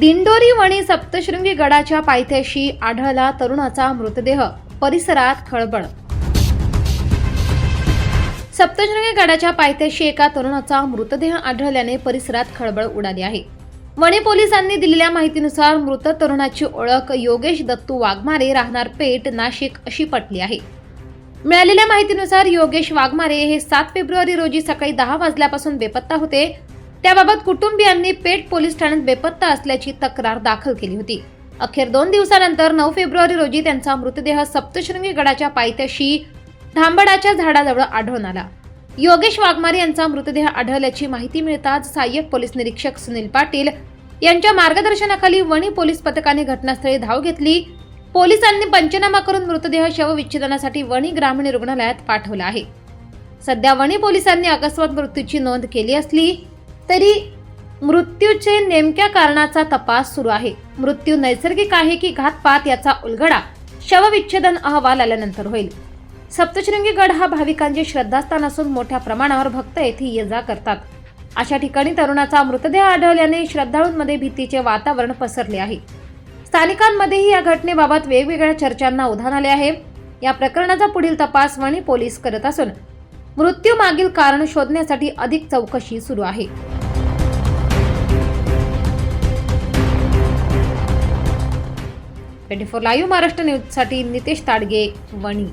दिंडोरी वणी सप्तशृंगी गडाच्या पायथ्याशी आढळला तरुणाचा मृतदेह. परिसरात खळबळ. सप्तशृंगी गडाच्या पायथ्याशी एका तरुणाचा मृतदेह आढळल्याने परिसरात खळबळ उडाली आहे. वणी पोलिसांनी दिलेल्या माहितीनुसार मृत तरुणाची ओळख योगेश दत्तू वाघमारे राहणार पेठ नाशिक अशी पटली आहे. मिळालेल्या माहितीनुसार योगेश वाघमारे हे सात फेब्रुवारी रोजी सकाळी दहा वाजल्यापासून बेपत्ता होते. त्याबाबत कुटुंबियांनी पेठ पोलीस ठाण्यात बेपत्ता असल्याची तक्रार दाखल केली होती. अखेर दोन दिवसानंतर नऊ फेब्रुवारी रोजी त्यांचा मृतदेह सप्तशृंगी गडाच्या पायथ्याशी धांबडाच्या झाडाजवळ आढळून आला. योगेश वाघमारे यांचा मृतदेह आढळल्याची माहिती मिळताच सहाय्यक पोलीस निरीक्षक सुनील पाटील यांच्या मार्गदर्शनाखाली वणी पोलीस पथकाने घटनास्थळी धाव घेतली. पोलिसांनी पंचनामा करून मृतदेह शवविच्छेदनासाठी वणी ग्रामीण रुग्णालयात पाठवला आहे. सध्या वणी पोलिसांनी अकस्मात मृत्यूची नोंद केली असली तरी मृत्यूचे नेमक्या कारणाचा तपास सुरू आहे. मृत्यू नैसर्गिक आहे की घातपात याचा उलगडा? शवविच्छेदन अहवाल आल्यानंतर होईल. सप्तशृंगी गड हा भाविकांचे श्रद्धास्थान असून मोठ्या प्रमाणावर भक्त येथे ये जा करतात. अशा ठिकाणी तरुणाचा मृतदेह आढळल्याने श्रद्धाळूंमध्ये भीतीचे वातावरण पसरले आहे. स्थानिकांमध्येही या घटनेबाबत वेगवेगळ्या चर्चांना उधाण आले आहे. या प्रकरणाचा पुढील तपास वणी पोलीस करत असून मृत्यू मागील कारण शोधण्यासाठी अधिक चौकशी सुरू आहे. ट्वेंटी फोर लाईव्ह महाराष्ट्र न्यूजसाठी नितेश ताडगे वणी.